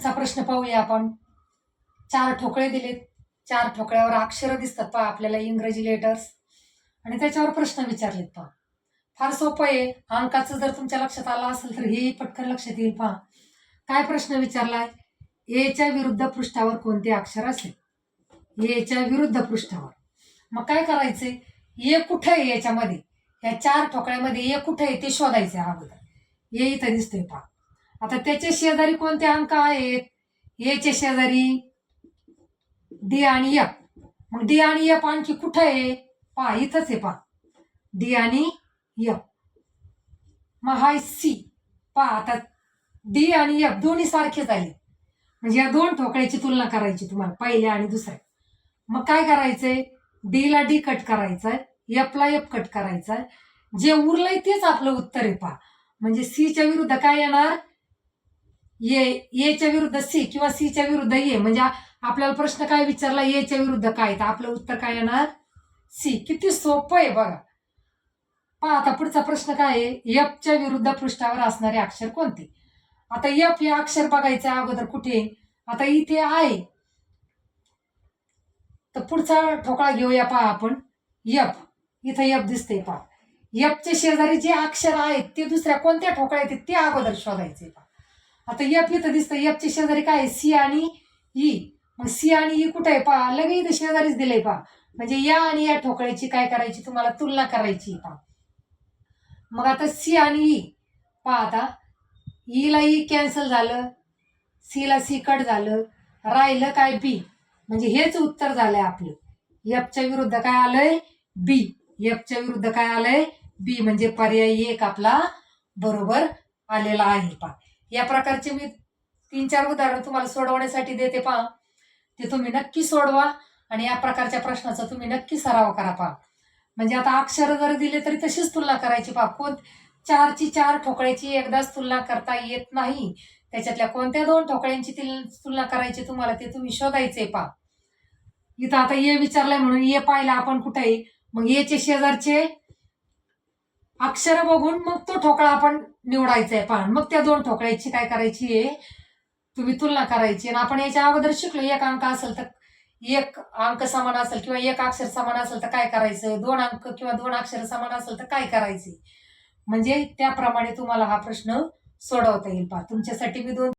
चा प्रश्न पाहूया आपण. चार ठोकळे दिलेत. चार ठोकळ्यावर अक्षरं दिसतात पहा आपल्याला इंग्रजी लेटर्स आणि त्याच्यावर प्रश्न विचारलेत पहा. फार सोपं आहे. अंकाचं जर तुमच्या लक्षात आलं असेल तर हेही पटकन लक्षात येईल पहा. काय प्रश्न विचारलाय? एच्या विरुद्ध पृष्ठावर कोणते अक्षर असेल? एच्या विरुद्ध पृष्ठावर. मग काय करायचे ए कुठं आहे याच्यामध्ये? या चार ठोकळ्यामध्ये ए कुठं आहे ते शोधायचे अगोदर. ए इथं दिसतोय पहा. आता त्याचे शेजारी कोणते अंक आहेत? एचे शेजारी डी आणि एफ. मग डी आणि एफ आणखी कुठं आहे? पहा इथंच आहे पहा. डी आणि एफ. मग हाय सी. पहा आता डी आणि एफ दोन्ही सारखेच आले म्हणजे या दोन ठोकळ्याची तुलना करायची तुम्हाला पहिल्या आणि दुसऱ्या. मग काय करायचंय? डी ला डी कट करायचंय एफला एफ कट करायचंय. जे उरलंय तेच आपलं उत्तर आहे पहा. म्हणजे सीच्या विरुद्ध काय येणार? ये एच्या विरुद्ध सी किंवा सीच्या विरुद्ध ये. म्हणजे आपल्याला प्रश्न काय विचारला? एच्या विरुद्ध काय? तर आपलं उत्तर काय येणार? सी. किती सोपं आहे बघा. पहा आता पुढचा प्रश्न काय आहे? एफच्या विरुद्ध पृष्ठावर असणारे अक्षर कोणते? आता यफ हे अक्षर बघायचं अगोदर कुठे? आता इथे आहे. तर पुढचा ठोकळा घेऊया पहा आपण. यप इथं यप दिसते पहा. यपचे शेजारी जे अक्षर आहेत ते दुसऱ्या कोणत्या ठोकळ्या आहेत ते अगोदर शोधायचे पहा. आता एफ इथं दिसतं. यपचे शेजारी काय सी आणि ई मग सी आणि ई कुठं आहे? पहा लगे इथं शेजारीच दिलंय पहा. म्हणजे या आणि या ठोकळ्याची काय करायची? तुम्हाला तुलना करायची पहा. मग आता सी आणि ई पहा आता. ईला ई कॅन्सल झालं. सीला सी कट झालं. राहिलं काय बी म्हणजे हेच उत्तर झालंय आपलं. एफच्या विरुद्ध काय आलंय? बी एफच्या विरुद्ध काय आलंय? बी म्हणजे पर्याय एक आपला बरोबर आलेला आहे पहा. या प्रकारचे मी तीन चार उदाहरण तुम्हाला सोडवण्यासाठी देते पहा. ते तुम्ही नक्की सोडवा आणि या प्रकारच्या प्रश्नाचा तुम्ही नक्की सराव करा पहा. म्हणजे आता अक्षर जर दिले तरी तशीच तुलना करायची पहा. कोण चारची चार ठोकळ्याची एकदाच तुलना करता येत नाही. त्याच्यातल्या कोणत्या दोन ठोकळ्यांची तुलना करायची तुम्हाला ते तुम्ही शोधायचे पहा. इथं आता ये विचारलंय म्हणून ये पाहिलं आपण कुठे मग येचे शेजारचे अक्षर बघून मग तो ठोकळा आपण निवडायचा आहे पहा मग त्या दोन ठोकळ्याची काय करायची आहे? तुम्ही तुलना करायची. आणि आपण याच्या अगोदर शिकलो एक अंक असेल तर एक अंक समान असेल किंवा एक अक्षर समान असेल तर काय करायचं? दोन अंक किंवा दोन अक्षर समान असेल तर काय करायचे? म्हणजे त्याप्रमाणे तुम्हाला हा प्रश्न सोडवता येईल पा तुमच्यासाठी मी दोन